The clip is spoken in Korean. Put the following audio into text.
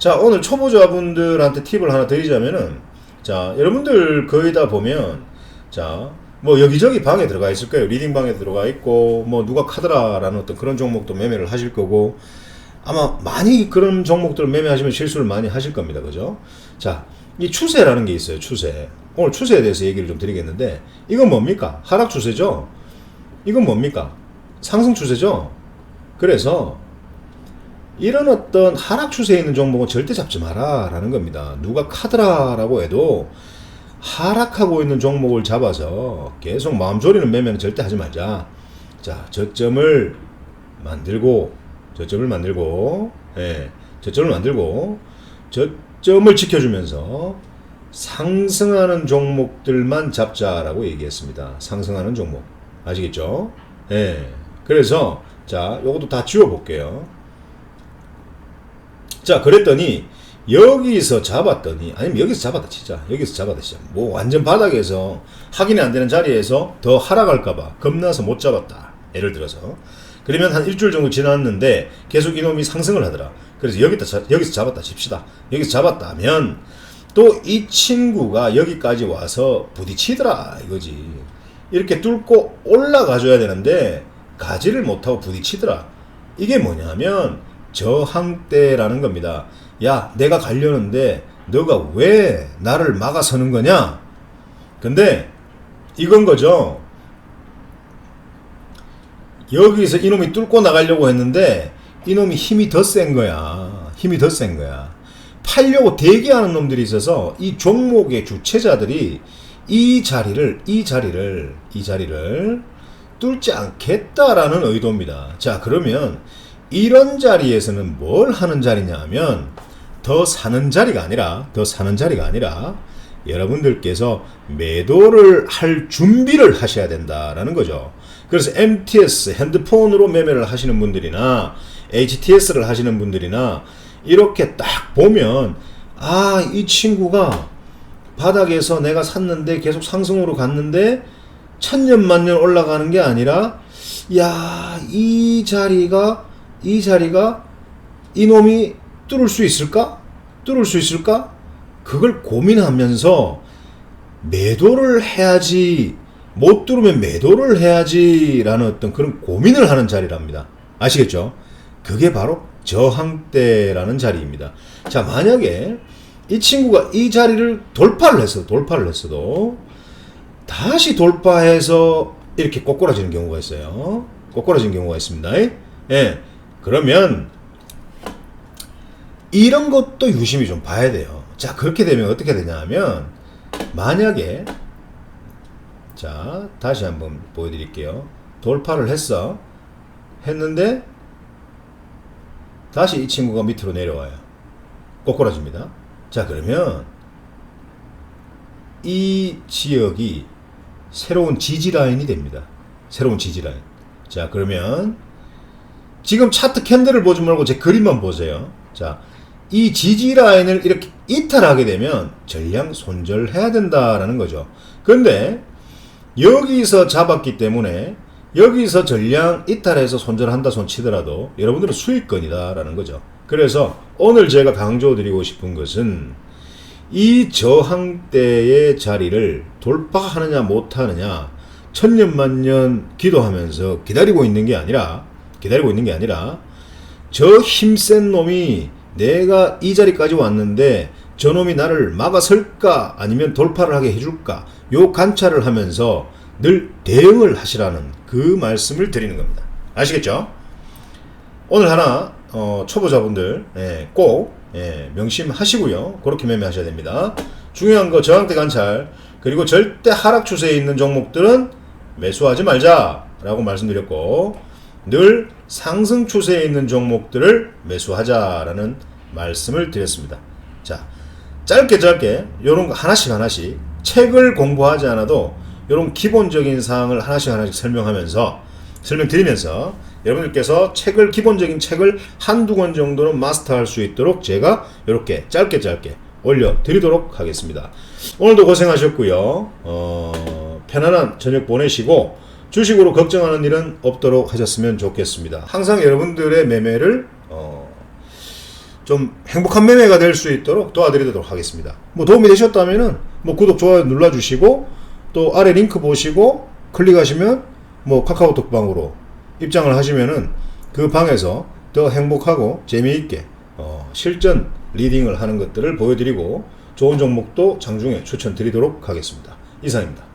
자, 오늘 초보자분들한테 팁을 하나 드리자면은, 자, 여러분들 거의 다 보면, 자, 뭐 여기저기 방에 들어가 있을 거예요. 리딩 방에 들어가 있고, 뭐 누가 카드라라는 어떤 그런 종목도 매매를 하실 거고, 아마 많이 그런 종목들을 매매하시면 실수를 많이 하실 겁니다. 그죠? 자, 이 추세라는 게 있어요. 추세. 오늘 추세에 대해서 얘기를 좀 드리겠는데, 이건 뭡니까? 하락 추세죠? 이건 뭡니까? 상승 추세죠? 그래서, 이런 어떤 하락 추세에 있는 종목은 절대 잡지 마라라는 겁니다. 누가 카드라라고 해도 하락하고 있는 종목을 잡아서 계속 마음 졸이는 매매는 절대 하지 말자. 자, 저점을 만들고 저점을 만들고 예. 저점을 만들고 저점을 지켜주면서 상승하는 종목들만 잡자라고 얘기했습니다. 상승하는 종목. 아시겠죠? 예. 그래서 자, 요것도 다 지워 볼게요. 자, 그랬더니 여기서 잡았더니 아니면 여기서 잡았다 치자. 여기서 잡았다 치자. 뭐 완전 바닥에서 확인이 안 되는 자리에서 더 하락할까봐 겁나서 못 잡았다. 예를 들어서 그러면 한 일주일 정도 지났는데 계속 이놈이 상승을 하더라. 그래서 여기다 자- 여기서 잡았다 칩시다. 여기서 잡았다 하면 또 이 친구가 여기까지 와서 부딪히더라 이거지. 이렇게 뚫고 올라가 줘야 되는데 가지를 못하고 부딪히더라. 이게 뭐냐면 저항대라는 겁니다. 야, 내가 가려는데 너가 왜 나를 막아서는 거냐? 근데 이건 거죠. 여기서 이놈이 뚫고 나가려고 했는데 이놈이 힘이 더 센 거야. 힘이 더 센 거야. 팔려고 대기하는 놈들이 있어서 이 종목의 주체자들이 이 자리를 이 자리를 이 자리를 뚫지 않겠다라는 의도입니다. 자, 그러면 이런 자리에서는 뭘 하는 자리냐 하면 더 사는 자리가 아니라 더 사는 자리가 아니라 여러분들께서 매도를 할 준비를 하셔야 된다라는 거죠. 그래서 MTS 핸드폰으로 매매를 하시는 분들이나 HTS를 하시는 분들이나 이렇게 딱 보면 아, 이 친구가 바닥에서 내가 샀는데 계속 상승으로 갔는데 천년 만년 올라가는 게 아니라 야, 이 자리가 이 자리가 이놈이 뚫을 수 있을까? 뚫을 수 있을까? 그걸 고민하면서 매도를 해야지 못 뚫으면 매도를 해야지라는 어떤 그런 고민을 하는 자리랍니다. 아시겠죠? 그게 바로 저항대라는 자리입니다. 자, 만약에 이 친구가 이 자리를 돌파를 했어, 돌파를 했어도 다시 돌파해서 이렇게 꼬꾸라지는 경우가 있어요. 꼬꾸라지는 경우가 있습니다. 예. 그러면 이런 것도 유심히 좀 봐야 돼요. 자, 그렇게 되면 어떻게 되냐 하면 만약에 자, 다시 한번 보여 드릴게요. 돌파를 했어. 했는데, 다시 이 친구가 밑으로 내려와요. 꼬꾸라집니다. 자, 그러면, 이 지역이 새로운 지지 라인이 됩니다. 새로운 지지 라인. 자, 그러면, 지금 차트 캔들을 보지 말고 제 그림만 보세요. 자, 이 지지 라인을 이렇게 이탈하게 되면 전량 손절해야 된다라는 거죠. 근데, 여기서 잡았기 때문에 여기서 전량 이탈해서 손절한다 손치더라도 여러분들은 수익권이다라는 거죠. 그래서 오늘 제가 강조드리고 싶은 것은 이 저항대의 자리를 돌파하느냐 못하느냐 천년만년 기도하면서 기다리고 있는 게 아니라 기다리고 있는 게 아니라 저 힘센 놈이 내가 이 자리까지 왔는데 저놈이 나를 막아설까 아니면 돌파를 하게 해줄까 요 관찰을 하면서 늘 대응을 하시라는 그 말씀을 드리는 겁니다. 아시겠죠? 오늘 하나 어, 초보자분들 예, 꼭 예, 명심하시고요. 그렇게 매매하셔야 됩니다. 중요한 거 저항대 관찰 그리고 절대 하락 추세에 있는 종목들은 매수하지 말자라고 말씀드렸고 늘 상승 추세에 있는 종목들을 매수하자라는 말씀을 드렸습니다. 자, 짧게 짧게 요런 거 하나씩 하나씩 책을 공부하지 않아도 이런 기본적인 사항을 하나씩 하나씩 설명하면서 설명드리면서 여러분들께서 책을 기본적인 책을 한두 권 정도는 마스터할 수 있도록 제가 이렇게 짧게 짧게 올려드리도록 하겠습니다. 오늘도 고생하셨고요. 어, 편안한 저녁 보내시고 주식으로 걱정하는 일은 없도록 하셨으면 좋겠습니다. 항상 여러분들의 매매를 어, 좀 행복한 매매가 될 수 있도록 도와드리도록 하겠습니다. 뭐 도움이 되셨다면은 뭐 구독 좋아요 눌러주시고 또 아래 링크 보시고 클릭하시면 뭐 카카오톡 방으로 입장을 하시면은 그 방에서 더 행복하고 재미있게 어, 실전 리딩을 하는 것들을 보여드리고 좋은 종목도 장중에 추천드리도록 하겠습니다. 이상입니다.